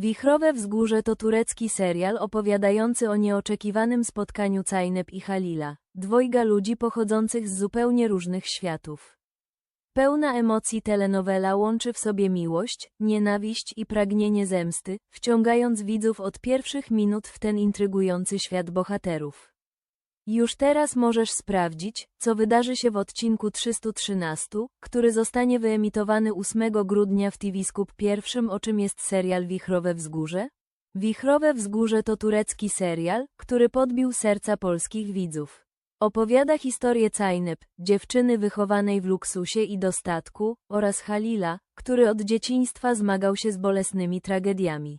Wichrowe Wzgórze to turecki serial opowiadający o nieoczekiwanym spotkaniu Cajnep i Halila, dwojga ludzi pochodzących z zupełnie różnych światów. Pełna emocji telenowela łączy w sobie miłość, nienawiść i pragnienie zemsty, wciągając widzów od pierwszych minut w ten intrygujący świat bohaterów. Już teraz możesz sprawdzić, co wydarzy się w odcinku 313, który zostanie wyemitowany 8 grudnia w TV Scoop pierwszym o czym jest serial Wichrowe Wzgórze? Wichrowe Wzgórze to turecki serial, który podbił serca polskich widzów. Opowiada historię Cajnep, dziewczyny wychowanej w luksusie i dostatku, oraz Halila, który od dzieciństwa zmagał się z bolesnymi tragediami.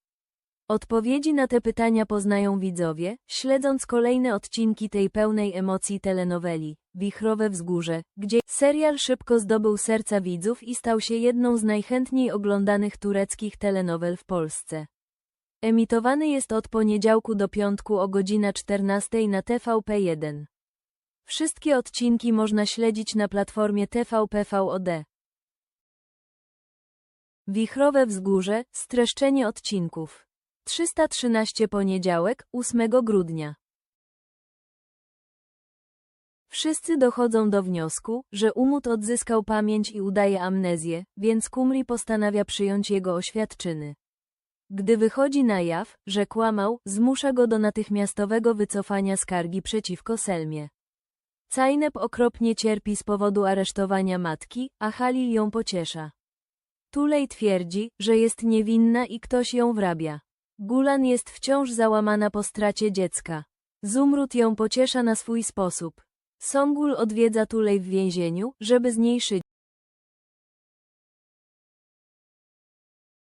Odpowiedzi na te pytania poznają widzowie, śledząc kolejne odcinki tej pełnej emocji telenoweli, Wichrowe Wzgórze, gdzie serial szybko zdobył serca widzów i stał się jedną z najchętniej oglądanych tureckich telenowel w Polsce. Emitowany jest od poniedziałku do piątku o godzina 14 na TVP1. Wszystkie odcinki można śledzić na platformie TVP VOD. Wichrowe Wzgórze, streszczenie odcinków. 313 poniedziałek, 8 grudnia. Wszyscy dochodzą do wniosku, że Umut odzyskał pamięć i udaje amnezję, więc Kumri postanawia przyjąć jego oświadczyny. Gdy wychodzi na jaw, że kłamał, zmusza go do natychmiastowego wycofania skargi przeciwko Selmie. Cajnep okropnie cierpi z powodu aresztowania matki, a Halil ją pociesza. Tulej twierdzi, że jest niewinna i ktoś ją wrabia. Gulan jest wciąż załamana po stracie dziecka. Zumrut ją pociesza na swój sposób. Songul odwiedza Tulej w więzieniu, żeby z niej szyć.